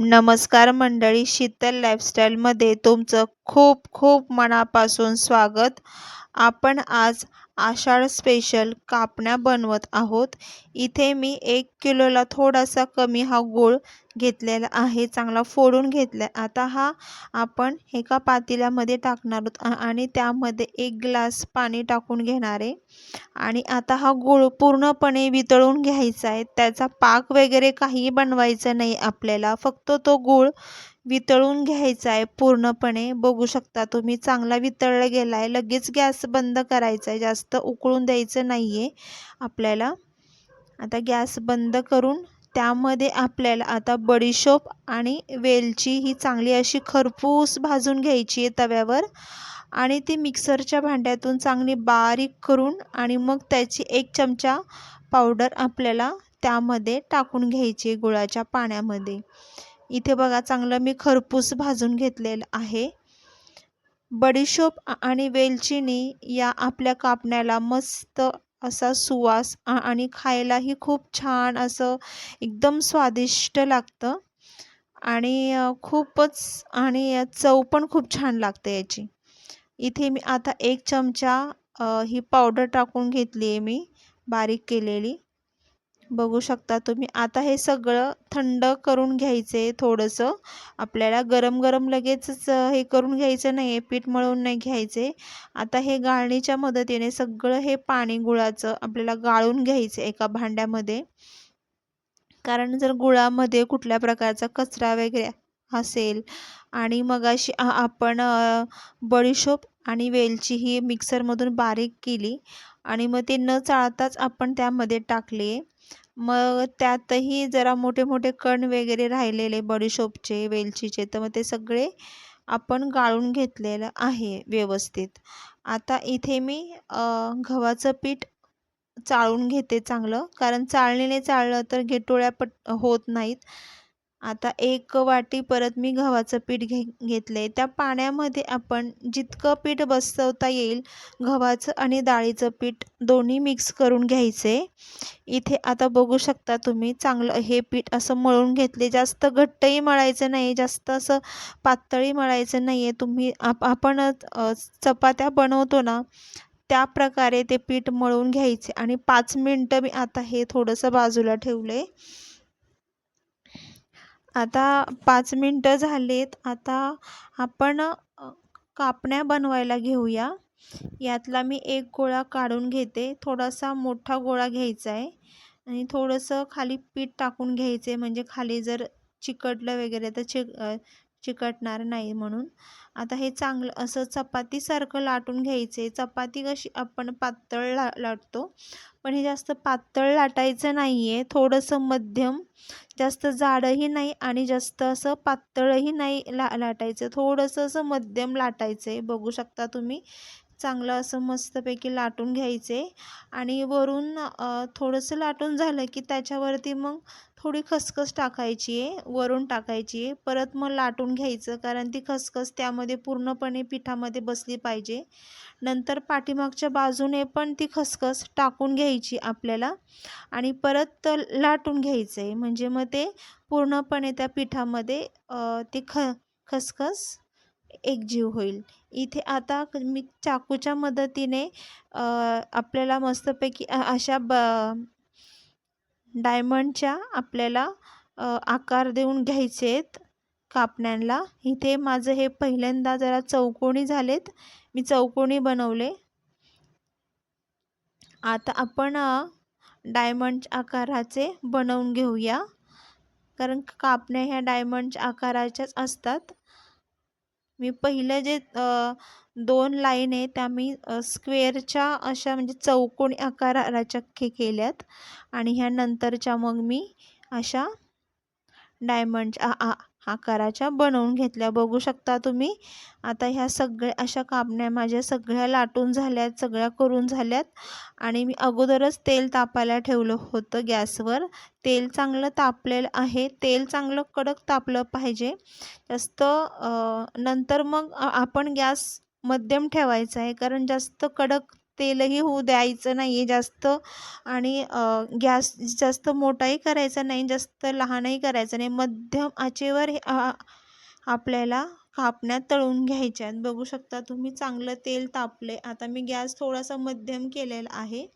नमस्कार मंडळी शीतल लाईफस्टाईलमध्ये तुमचं खूप खूप मनापासून स्वागत. आपण आज आषाढ स्पेशल कापण्या बनवत आहोत. इथे मी एक किलोला थोडासा कमी हा गूळ घेतलेला आहे. चांगला फोडून घेतला आता हा आपण एका पातेल्यामध्ये टाकणार आहोत आणि त्यामध्ये एक ग्लास पाणी टाकून घेणार आहे. आणि आता हा गूळ पूर्णपणे वितळून घ्यायचा आहे. त्याचा पाक वगैरे काही बनवायचं नाही आपल्याला. फक्त तो गूळ वितळून घ्यायचा आहे पूर्णपणे. बघू शकता तुम्ही चांगला वितळला गेला आहे लगेच गॅस बंद करायचा आहे जास्त उकळून द्यायचं नाही आहे आपल्याला. आता गॅस बंद करून त्यामध्ये आपल्याला आता बडीशोप आणि वेलची ही चांगली अशी खरपूस भाजून घ्यायची आहे तव्यावर. आणि ती मिक्सरच्या भांड्यातून चांगली बारीक करून आणि मग त्याची एक चमचा पावडर आपल्याला त्यामध्ये टाकून घ्यायची गुळाच्या पाण्यामध्ये. इथे बघा चांगलं मी खरपूस भाजून घेतलेलं आहे. बडीशोप आणि वेलचिनी या आपल्या कापण्याला मस्त असा सुवास आणि खायलाही खूप छान असं एकदम स्वादिष्ट लागतं. आणि खूपच आणि चव पण खूप छान लागते याची. इथे मी आता एक चमचा ही पावडर टाकून घेतली आहे मी बारीक केलेली. बघू शकता तुम्ही. आता हे सगळं थंड करून घ्यायचे थोडंसं. आपल्याला गरम गरम लगेचच हे करून घ्यायचं नाही आहे पीठ मळून नाही घ्यायचे आता हे गाळणीच्या मदतीने सगळं हे पाणी गुळाचं आपल्याला गाळून घ्यायचं एका भांड्यामध्ये. कारण जर गुळामध्ये कुठल्या प्रकारचा कचरा वगैरे असेल आणि मग अशी आपण बडीशोप आणि वेलची ही मिक्सरमधून बारीक केली आणि मग ते न चाळताच आपण त्यामध्ये टाकले मग त्यातही जरा मोठे मोठे कण वगैरे राहिलेले बडीशोपचे वेलचीचे तर मग ते सगळे आपण गाळून घेतलेलं आहे व्यवस्थित. आता इथे मी गव्हाचं पीठ चाळून घेते चांगलं कारण चाळणीने चाळलं तर घेटोळ्या पट होत नाहीत. आता एक वाटी परत मी गव्हाचं पीठ घे घेतलं आहे त्या पाण्यामध्ये आपण जितकं पीठ बसवता येईल गव्हाचं आणि डाळीचं पीठ दोन्ही मिक्स करून घ्यायचे. इथे आता बघू शकता तुम्ही चांगलं हे पीठ असं मळून घेतले. जास्त घट्टही मळायचं नाही जास्त असं पातळी मळायचं नाही आहे तुम्ही आप आपण चपात्या बनवतो ना त्या प्रकारे ते पीठ मळून घ्यायचे. आणि पाच मिनटं मी आता हे थोडंसं बाजूला ठेवलं आहे आता पाच मिनटं झालेत. आता आपण कापण्या बनवायला घेऊया. यातला मी एक गोळा काढून घेते. थोडासा मोठा गोळा घ्यायचा आहे. आणि थोडंसं खाली पीठ टाकून घ्यायचे म्हणजे खाली जर चिकटलं वगैरे तर चिक चिकटणार नाही म्हणून. आता हे चांगलं असं चपातीसारखं लाटून घ्यायचे. चपाती कशी आपण पातळ ला लाटतो. पण हे जास्त पातळ लाटायचं नाही आहे थोडंसं मध्यम जास्त जाडही नाही आणि जास्त असं पातळही नाही ला लाटायचं. थोडंसं असं मध्यम लाटायचं आहे बघू शकता तुम्ही. चांगलं असं मस्तपैकी लाटून घ्यायचे. आणि वरून थोडंसं लाटून झालं की त्याच्यावरती मग थोडी खसखस टाकायची आहे वरून टाकायची आहे. परत मग लाटून घ्यायचं कारण ती खसखस त्यामध्ये पूर्णपणे पिठामध्ये बसली पाहिजे. नंतर पाठीमागच्या बाजूने पण ती खसखस टाकून घ्यायची आपल्याला. आणि परत लाटून घ्यायचं आहे म्हणजे मग ते पूर्णपणे त्या पिठामध्ये ती ख खसखस एकजीव होईल. इथे आता मी चाकूच्या मदतीने आपल्याला मस्तपैकी अशा ब डायमंडच्या आपल्याला आकार देऊन घ्यायचे आहेत कापण्यांना इथे माझं हे पहिल्यांदा जरा चौकोनी झालेत. मी चौकोनी बनवले. आता आपण डायमंड आकाराचे बनवून घेऊया. कारण कापण्या ह्या डायमंड आकाराच्याच असतात. मी पहिलं जे दोन लाईन आहे त्या मी स्क्वेअरच्या अशा म्हणजे चौकोनी आकाराच्या के केल्यात. आणि ह्या नंतरच्या मग मी अशा डायमंड आ आकाराच्या बनवून घेतल्या. बघू शकता तुम्ही आता ह्या सगळ्या अशा कापण्या माझ्या सगळ्या लाटून झाल्यात सगळ्या करून झाल्यात. आणि मी अगोदरच तेल तापायला ठेवलं होतं गॅसवर. तेल चांगलं तापलेलं आहे. तेल चांगलं कडक तापलं पाहिजे. जास्त नंतर मग आपण गॅस मध्यम ठेवायचं आहे. कारण जास्त कडक तेलही होऊ द्यायचं नाही आहे जास्त. आणि गॅस जास्त मोठाही करायचा नाही जास्त लहानही करायचा नाही. मध्यम आचेवर हे आपल्याला कापण्या तळून घ्यायच्या आहेत. बघू शकता तुम्ही चांगलं तेल तापले आता मी गॅस थोडासा मध्यम केलेला आहे.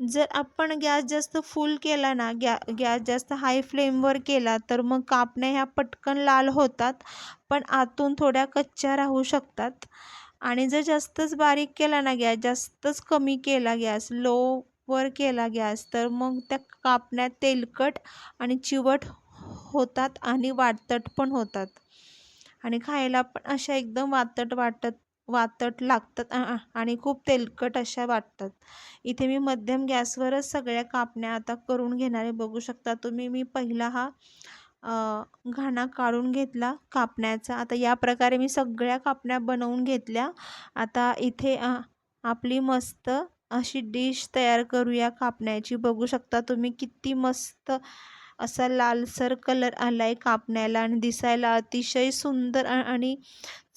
जर आपण गॅस जास्त फुल केला ना गॅ गॅस जास्त हाय फ्लेमवर केला तर मग कापण्या ह्या पटकन लाल होतात पण आतून थोड्या कच्च्या राहू शकतात. आणि जर जास्तच बारीक केला ना गॅस जास्तच कमी केला गॅस लोवर केला गॅस तर मग त्या कापण्या तेलकट आणि चिवट होतात आणि वाटतट पण होतात. आणि खायला पण अशा एकदम वातट वाटत वातट लागतात. आणि खूप तेलकट अशा वाटतात. इथे मी मध्यम गॅसवरच सगळ्या कापण्या आता करून घेणारे बघू शकता तुम्ही मी पहिला हा घाणा काढून घेतला कापण्याचा. आता या प्रकारे मी सगळ्या कापण्या बनवून घेतल्या. आता इथे आपली मस्त अशी डिश तयार करूया कापण्याची. बघू शकता तुम्ही किती मस्त असा लालसर कलर आला आहे कापण्याला आणि दिसायला अतिशय सुंदर आणि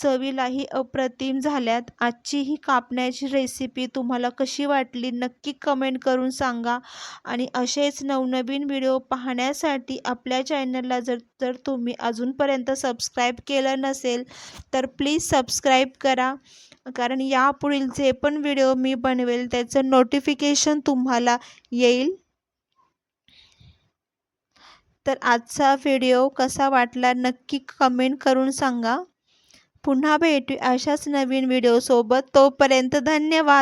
चवीलाही अप्रतिम झाल्यात. आजची ही कापण्याची रेसिपी तुम्हाला कशी वाटली नक्की कमेंट करून सांगा. आणि असेच नवनवीन व्हिडिओ पाहण्यासाठी आपल्या चॅनलला जर जर तुम्ही अजूनपर्यंत सबस्क्राईब केलं नसेल तर प्लीज सबस्क्राईब करा. कारण यापुढील जे पण व्हिडिओ मी बनवेल त्याचं नोटिफिकेशन तुम्हाला येईल. तर आजचा व्हिडिओ कसा वाटला नक्की कमेंट करून सांगा. पुन्हा भेटू अशाच नवीन व्हिडिओसोबत तोपर्यंत धन्यवाद.